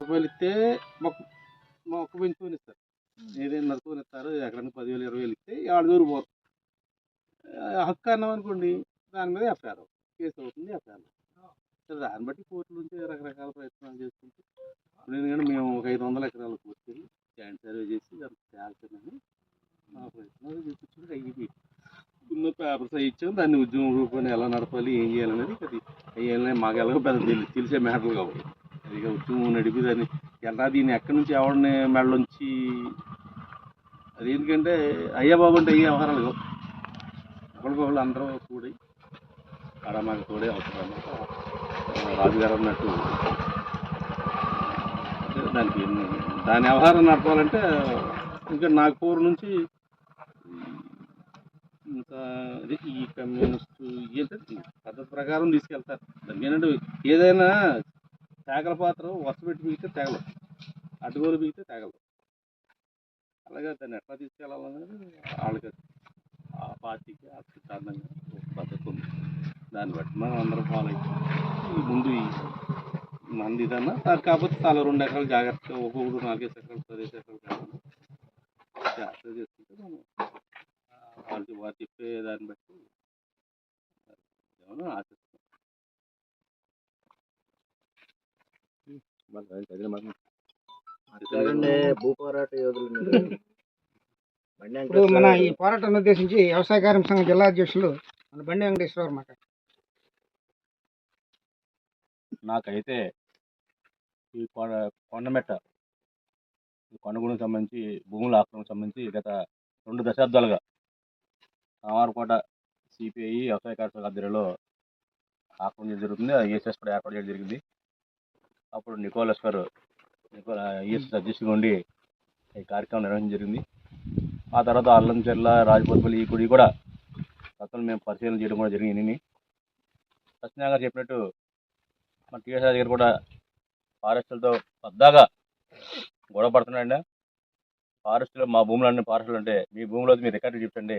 రూపాయలు ఇస్తే మొక్క మొక్క పెంచుకొని ఇస్తారు. ఏదైనా నడుచుకొని ఇస్తారు ఎక్కడన్నా పదివేలు ఇరవై వేలు ఇస్తే ఏడు దూరం పోతుంది హక్కు అన్నాం అనుకోండి దాని మీద ఎఫ్ఐఆర్ కేసు అవుతుంది ఎఫ్ఐఆర్ సరే దాన్ని బట్టి కోర్టు నుంచి రకరకాల ప్రయత్నాలు చేసుకుంటూ ఎందుకంటే మేము ఒక ఐదు వందల ఎకరాలు కూర్చొని జాయింట్ సర్వే చేసి దానికి తేల్చానని మా ప్రయత్నాలు చూపించుకుంటే అయ్యింది. ఉన్న పేపర్స్ అవి ఇచ్చాం దాన్ని ఉద్యమం రూపాన్ని ఎలా నడపాలి ఏం చేయాలనేది అది. అయ్యాలని మాకు ఎలాగో పెద్ద తెలిసే మ్యాటర్లు కాబట్టి అది ఇక ఉద్యమం నడిపి ఎలా దీన్ని ఎక్కడి నుంచి ఎవరిని మెడలోంచి అది ఎందుకంటే అయ్యా బాబు అంటే అయ్యే వ్యవహారాలు ఒకరికొకరు ఒకరికొకళ్ళు అందరూ కూడి ఆడ మాకు తోడే అవసరం. రాజుగారు అన్నట్టు దానికి దాని వ్యవహారం నడపాలంటే ఇంకా నాకు నుంచి ఇంకా అదే ఈ కమ్యూనిస్ట్ ఏంటంటే పద్ధతి ప్రకారం తీసుకెళ్తారు. దానికి ఏంటంటే ఏదైనా తేగల పాత్ర వరుస పెట్టి పీకితే తెగలు. అడ్డుగోలు బిగితే తెగలు. అలాగే దాన్ని ఎట్లా తీసుకెళ్ళాలన్నది వాళ్ళకి ఆ పార్టీకి ఆ సిద్ధాంతంగా పద్ధతి ఉంది. దాన్ని బట్టి మనం అందరం ఫాలో అయితే ముందు ఈ మంది ఇదన్నా కాకపోతే చాలా రెండు ఎకరాలు జాగ్రత్తగా ఒక్కొక్కరు నాలుగైదు ఎకరాలు పదిహేను ఎకరాలు కాకుండా జాగ్రత్తగా చేసుకుంటే మనం ఆ, వాళ్ళు వారు చెప్పే దాన్ని బట్టి ఏమన్నా ఆశిస్తాం అట్లాగండి భూ పోరాట యోధులు మీరు బండి ఇప్పుడు మన. ఈ పోరాటాన్ని ఉద్దేశించి వ్యవసాయ కార్మిక సంఘ జిల్లా అధ్యక్షులు మన బండి వెంకటేశ్వరరావు మాట నాకైతే ఈ కొండ కొండమెట్ట ఈ కొండగూడెం సంబంధించి భూముల ఆక్రమణకు సంబంధించి గత రెండు దశాబ్దాలుగా కామారకోట సిపిఐ వ్యవసాయ కార్మిక ఆధ్వర్యంలో ఆక్రమణ జరుగుతుంది ఈఎస్ఎస్ కూడా ఏర్పాటు చేయడం జరిగింది. అప్పుడు నికోలస్ గారు ఈఎస్ఎస్ అధ్యక్షుడిగా ఉండి ఈ కార్యక్రమం నిర్వహించడం జరిగింది. ఆ తర్వాత అల్లంచెర్ల రాజపూర్పల్లి ఈ గుడి కూడా గతంలో మేము పరిశీలన చేయడం కూడా జరిగింది. సత్యనారాయణ గారు చెప్పినట్టు మన టీఎస్ రాజు గారు కూడా ఫారెస్టులతో పద్దాగా గొడవ పడుతున్నాడండి ఫారెస్ట్లో మా భూములు అన్ని ఫారెస్టులు అంటే మీ భూమిలో మీ రికార్డు చూపించండి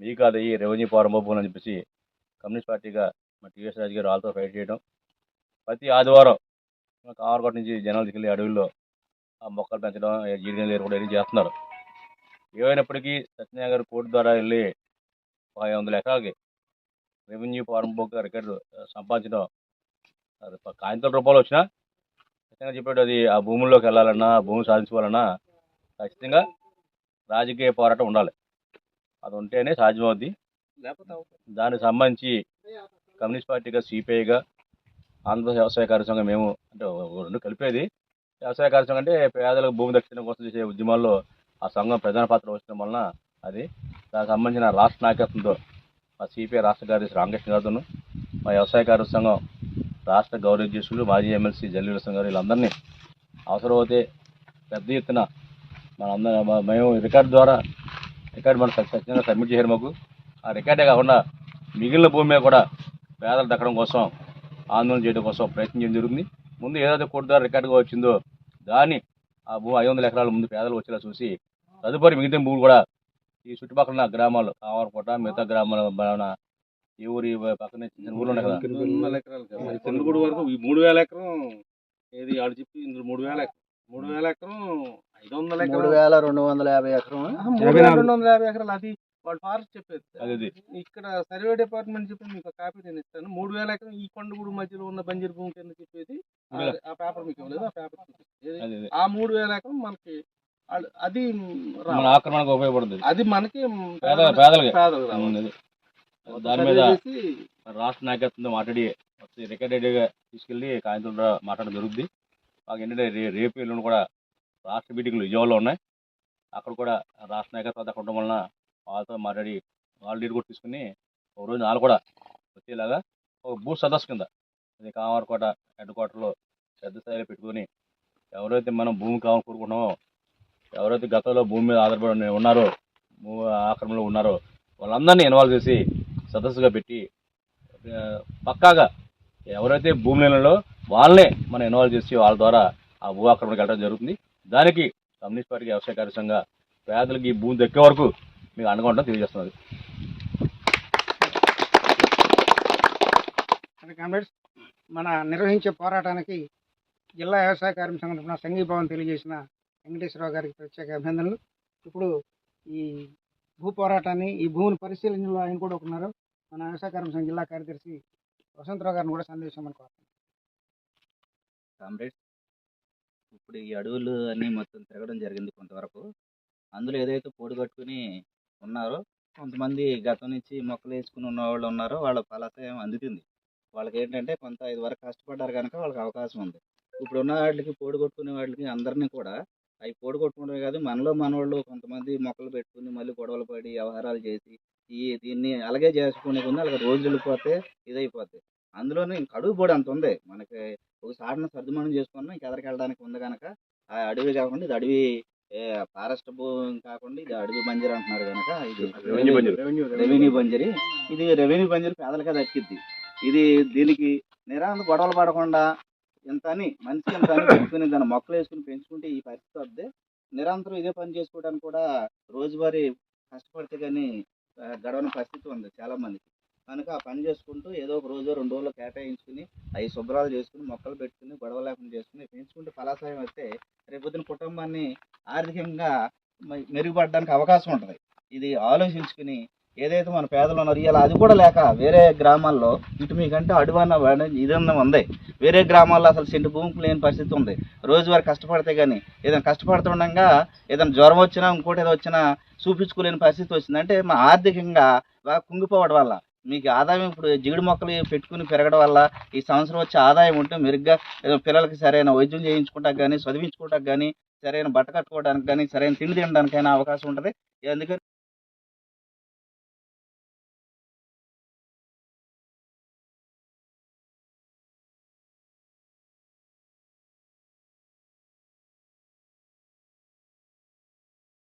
మీకు అది ఈ రెవెన్యూ పవర్ భూములు అని చెప్పేసి కమ్యూనిస్ట్ పార్టీగా మా టీఎస్ రాజు గారు వాళ్ళతో ఫైట్ చేయడం. ప్రతి ఆదివారం మా కామరకోట నుంచి జనాలు దిగులు అడవుల్లో ఆ మొక్కలు పెంచడం జీడిగలు ఏరుకోవడం ఇవన్నీ చేస్తున్నారు? ఏమైనప్పటికీ సత్యనారాయణ గారు కోర్టు ద్వారా వెళ్ళి ఒక ఐదు వందల ఎకరాలకి రెవెన్యూ ఫారం బుక్ రికార్డు సంపాదించడం కాగితాల రూపంలో వచ్చినా ఖచ్చితంగా చెప్పాడు అది ఆ భూముల్లోకి వెళ్ళాలన్నా భూమి సాధించుకోవాలన్నా ఖచ్చితంగా రాజకీయ పోరాటం ఉండాలి. అది ఉంటేనే సాధ్యమవుద్ది. దానికి సంబంధించి కమ్యూనిస్ట్ పార్టీగా సిపిఐగా ఆంధ్రప్రదేశ్ వ్యవసాయ కార్య సంఘం మేము అంటే ఓ- రెండు కలిపేది. వ్యవసాయ కార్యసంఘం అంటే పేదలకు భూమి దక్షిణ కోసం చేసే ఉద్యమాల్లో ఆ సంఘం ప్రధాన పాత్ర వహించడం వలన అది. దానికి సంబంధించిన రాష్ట్ర నాయకత్వంతో మా సిపిఐ రాష్ట్ర కార్యదర్శి రామకృష్ణ గారితోను మా వ్యవసాయ కార్యసంఘం రాష్ట్ర గౌరవాధ్యక్షులు మాజీ ఎమ్మెల్సీ జల్లీల గారు వీళ్ళందరినీ అవసరమైతే పెద్ద ఎత్తున మనందరం మేము రికార్డు ద్వారా రికార్డు మనం ఖచ్చితంగా సబ్మిట్ చేశారు మాకు. ఆ రికార్డే కాకుండా మిగిలిన భూమి మీద కూడా పేదలు దక్కడం కోసం ఆందోళన చేయడం కోసం ప్రయత్నం చేయడం జరుగుతుంది. ముందు ఏదైతే కోర్టు ద్వారా రికార్డుగా వచ్చిందో దాన్ని ఆ భూమి ఐదు వందల ఎకరాల ముందు పేదలు వచ్చేలా చూసి తదుపరి మిగతా భూములు కూడా ఈ చుట్టుపక్కల ఉన్న గ్రామాలు కామరకోట మిగతా గ్రామాల ఈ ఊరి పక్కనే చిన్న ఊర్లు ఉన్నాయి కదా. చంద్రగూడు వరకు ఈ మూడు వేల ఎకరం ఏది ఆడు చెప్పి ఇందులో మూడు వేల ఎకరం. మూడు వేల ఎకరం ఐదు వందల ఎకరం. వేల రెండు వందల యాభై ఎకరం. రెండు వందల యాభై ఎకరాలు అది. వాళ్ళు ఫారెస్ట్ చెప్పేది. ఇక్కడ సర్వే డిపార్ట్మెంట్ చెప్పి మీకు కాపీ నేను ఇస్తాను. మూడు వేల ఎకరం ఈ కొండగూడు మధ్యలో ఉన్న బంజరు భూమి కింద చెప్పేది. ఆ- పేపర్ మీకు ఇవ్వలేదు. ఆ పేపర్. ఆ మూడు వేల ఎకరం మనకి అది ఆక్రమణకు ఉపయోగపడుతుంది. అది మనకి. దాని మీద రాష్ట్ర నాయకత్వంతో మాట్లాడి రికార్డెడ్గా తీసుకెళ్ళి కాగితంలో మాట్లాడడం జరుగుద్ది. మాకు ఏంటంటే రే రేపు ఎల్లుండి కూడా రాష్ట్ర మీటింగ్లు విజయవాడలో ఉన్నాయి. అక్కడ కూడా రాష్ట్ర నాయకత్వం అక్కడ ఉండడం వలన వాళ్ళతో మాట్లాడి వాళ్ళ డీడ్ కూడా తీసుకుని ఒక రోజు వాళ్ళు కూడా వచ్చేలాగా ఒక భూ సదస్సు కింద అది కామారకోట హెడ్ క్వార్టర్లో పెద్ద స్థాయిలో పెట్టుకొని ఎవరైతే మనం భూమి కావాలని కోరుకుంటున్నామో ఎవరైతే గతంలో భూమి మీద ఆధారపడి ఉన్నారో ఆక్రమణలో ఉన్నారో వాళ్ళందరినీ ఇన్వాల్వ్ చేసి సదస్సుగా పెట్టి పక్కాగా ఎవరైతే భూమి వాళ్ళనే మనం ఇన్వాల్వ్ చేసి వాళ్ళ ద్వారా ఆ భూ ఆక్రమణకి వెళ్ళడం జరుగుతుంది. దానికి కమ్యూనిస్ట్ పార్టీ వ్యవసాయ కార్య పేదలకి ఈ భూమి దక్కే వరకు మీకు అండగా ఉండడం తెలియజేస్తున్నది. మన నిర్వహించే పోరాటానికి జిల్లా వ్యవసాయ కార్మిక సంఘం తరఫున సంఘీభావం తెలియజేసిన వెంకటేశ్వరరావు గారికి ప్రత్యేక అభినందనలు. ఇప్పుడు ఈ భూ పోరాటాన్ని ఈ భూమిని పరిశీలనలో ఆయన కూడా ఉన్నారు మన వ్యవసాయ కార్మిక సంఘం జిల్లా కార్యదర్శి వసంతరావు గారిని కూడా సందేశం అనుకో కామ్రేడ్స్ ఇప్పుడు ఈ అడవులు అన్నీ మొత్తం తిరగడం జరిగింది కొంతవరకు. అందులో ఏదైతే పోడు కట్టుకుని ఉన్నారు. కొంతమంది గతం నుంచి మొక్కలు వేసుకుని ఉన్న వాళ్ళు ఉన్నారు. వాళ్ళ ఫలసాయం అందుతుంది. వాళ్ళకి ఏంటంటే కొంత ఇది వరకు కష్టపడ్డారు కనుక వాళ్ళకి అవకాశం ఉంది. ఇప్పుడు ఉన్న వాటికి పోడు కొట్టుకునే వాళ్ళకి అందరినీ కూడా అవి పోడు కొట్టుకోవడమే కాదు మనలో మనవాళ్ళు కొంతమంది మొక్కలు పెట్టుకుని మళ్ళీ గొడవలు పడి వ్యవహారాలు చేసి ఈ దీన్ని అలాగే చేసుకునే కొంది అలాగే రోజులు వెళ్ళిపోతే ఇదైపోతాయి అందులోనే ఇంక అడుగు పొడి అంత ఉంది. మనకి ఒక సాడిన సర్దుమణం చేసుకున్నాం ఇంక ఎదరికి వెళ్ళడానికి ఉంది కనుక ఆ అడవి కాకుండా ఇది అడవి ఫారెస్ట్ భూమి కాకుండా ఇది అడవి బంజరు అంటున్నారు కనుక ఇది రెవెన్యూ బంజరు. ఇది రెవెన్యూ బంజరు పేదలకే దక్కిద్ది. ఇది దీనికి నిరాంత గొడవలు పడకుండా ఇంత అని మనిషి ఇంత అని పెట్టుకుని దాన్ని మొక్కలు వేసుకుని పెంచుకుంటే ఈ పరిస్థితి వద్దే. నిరంతరం ఇదే పని చేసుకోవడానికి కూడా రోజువారీ కష్టపడితే కానీ గడవని పరిస్థితి ఉంది చాలా మందికి కనుక ఆ పని చేసుకుంటూ ఏదో ఒక రోజు రెండు రోజులు కేటాయించుకుని అవి శుభ్రాలు చేసుకుని మొక్కలు పెట్టుకుని గొడవ లేకుండా చేసుకుని పెంచుకుంటే ఫలాసాయం వస్తే రేపొద్దున కుటుంబాన్ని ఆర్థికంగా మెరుగుపడడానికి అవకాశం ఉంటుంది. ఇది ఆలోచించుకుని ఏదైతే మన పేదలు ఉన్నారు ఇలా అది కూడా లేక వేరే గ్రామాల్లో ఇటు మీకంటే అడువన్న ఇదన్న ఉంది. వేరే గ్రామాల్లో అసలు సెంటు భూమికి లేని పరిస్థితి ఉంది. రోజువారి కష్టపడితే కానీ ఏదైనా కష్టపడుతుండగా ఏదైనా జ్వరం వచ్చినా ఇంకోటి ఏదో వచ్చినా చూపించుకోలేని పరిస్థితి వచ్చింది. అంటే మా ఆర్థికంగా బాగా కుంగిపోవడం వల్ల మీకు ఆదాయం ఇప్పుడు జీడి మొక్కలు పెట్టుకుని పెరగడం వల్ల ఈ సంవత్సరం వచ్చే ఆదాయం ఉంటే మెరుగ్గా ఏదో పిల్లలకి సరైన వైద్యం చేయించుకోవడానికి కానీ చదివించుకోవడానికి కానీ సరైన బట్ట కట్టుకోవడానికి కానీ సరైన తిండి తినడానికైనా అవకాశం ఉంటుంది. అందుకని